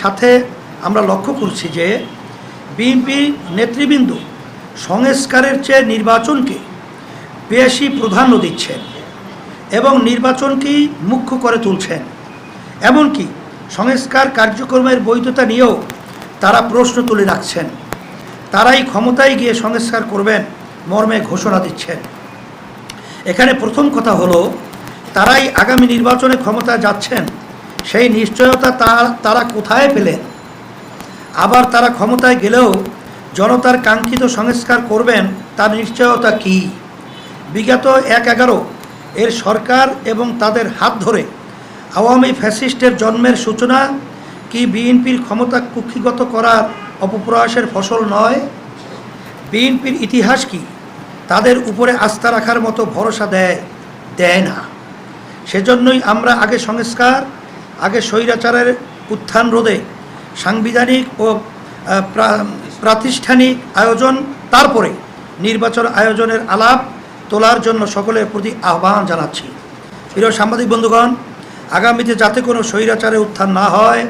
সাথে আমরা লক্ষ্য করছি যে বিএনপি নেতৃবৃন্দ সংস্কারের চেয়ে নির্বাচনকে বেশি প্রাধান্য দিচ্ছেন এবং নির্বাচনকেই মুখ্য করে তুলছেন। এমনকি সংস্কার কার্যক্রমের বৈধতা নিয়েও তারা প্রশ্ন তুলে রাখছেন। তারাই ক্ষমতায় গিয়ে সংস্কার করবেন মর্মে ঘোষণা দিচ্ছেন। এখানে প্রথম কথা হলো, তারাই আগামী নির্বাচনে ক্ষমতা যাচ্ছেন সেই নিশ্চয়তা তারা কোথায় পেলেন? আবার তারা ক্ষমতায় গেলেও জনতার কাঙ্ক্ষিত সংস্কার করবেন তার নিশ্চয়তা কি? বিগত এক এগারো, এর সরকার এবং তাদের হাত ধরে আওয়ামী ফ্যাসিস্টের জন্মের সূচনা কি বিএনপির ক্ষমতা কুক্ষিগত করার অপপ্রয়াসের ফসল নয়? বিএনপির ইতিহাস কি? তাদের উপরে আস্থা রাখার মতো ভরসা দেয় দেয় না। সেজন্যই আমরা আগে সংস্কার আগে স্বৈরাচারের উত্থান রোধে সাংবিধানিক ও প্রা- প্রাতিষ্ঠানিক আয়োজন, তারপরে নির্বাচন আয়োজনের আলাপ তোলার জন্য সকলের প্রতি আহ্বান জানাচ্ছি। প্রিয় সাংবাদিক বন্ধুগণ, আগামীতে যাতে কোনো স্বৈরাচারের উত্থান না হয়,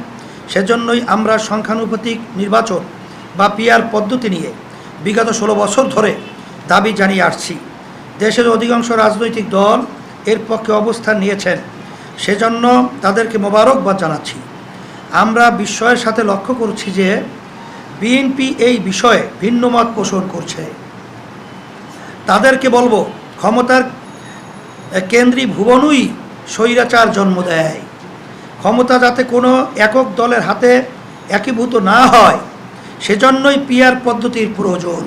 সেজন্যই আমরা সংখ্যানুপাতিক নির্বাচন বা পিয়ার পদ্ধতি নিয়ে বিগত ষোলো বছর ধরে দাবি জানিয়ে আসছি। দেশের অধিকাংশ রাজনৈতিক দল এর পক্ষে অবস্থান নিয়েছেন। সেজন্য তাদেরকে মোবারকবাদ জানাচ্ছি। আমরা বিস্ময়ের সাথে লক্ষ্য করছি যে বিএনপি এই বিষয়ে ভিন্ন মত পোষণ করছে। তাদেরকে বলব, ক্ষমতার কেন্দ্রী ভুবনই স্বৈরাচার জন্ম দেয়। ক্ষমতা যাতে কোনো একক দলের হাতে একীভূত না হয়, সেজন্যই পিয়ার পদ্ধতির প্রয়োজন।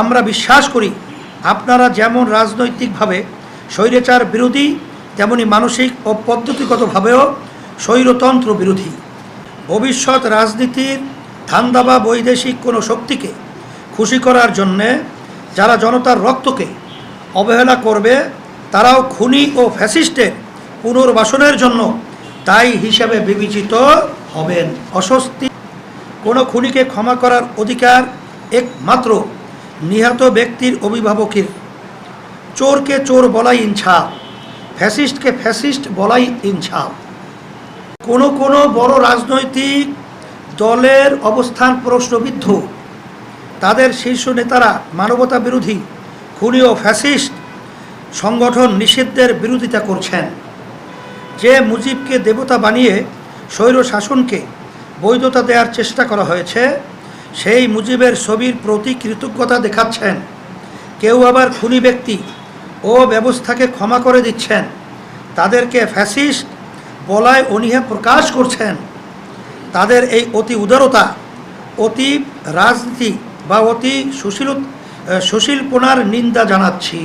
আমরা বিশ্বাস করি, আপনারা যেমন রাজনৈতিকভাবে স্বৈরাচার বিরোধী তেমনি মানসিক ও পদ্ধতিগতভাবেও স্বৈরতন্ত্র বিরোধী ভবিষ্যৎ রাজনীতির ধান্দা বা বৈদেশিক কোনো শক্তিকে খুশি করার জন্যে যারা জনতার রক্তকে অবহেলা করবে, তারাও খুনি ও ফ্যাসিস্টের পুনর্বাসনের জন্য তাই হিসাবে বিবেচিত হবেন। অস্বস্তি কোনো খুনিকে ক্ষমা করার অধিকার একমাত্র নিহত ব্যক্তির অভিভাবকের। চোরকে চোর বলাই ইনসাফ। ফ্যাসিস্টকে ফ্যাসিস্ট বলাই ইনসাফ। কোনো কোনো বড় রাজনৈতিক দলের অবস্থান প্রশ্নবিদ্ধ। তাদের শীর্ষ নেতারা মানবতা বিরোধী, খুনি ও ফ্যাসিস্ট সংগঠন নিষিদ্ধের বিরোধিতা করছেন। যে মুজিবকে দেবতা বানিয়ে স্বৈর শাসনকে বৈধতা দেওয়ার চেষ্টা করা হয়েছে, সেই মুজিবের ছবির প্রতি কৃতজ্ঞতা দেখাচ্ছেন। কেউ আবার খুনি ব্যক্তি ও ব্যবস্থাকে ক্ষমা করে দিচ্ছেন। তাদেরকে ফ্যাসিস্ট বলায় অনীহে প্রকাশ করছেন। তাদের এই অতি উদারতা, অতি রাজনীতি বা অতি সুশীল সুশীলপনার নিন্দা জানাচ্ছি।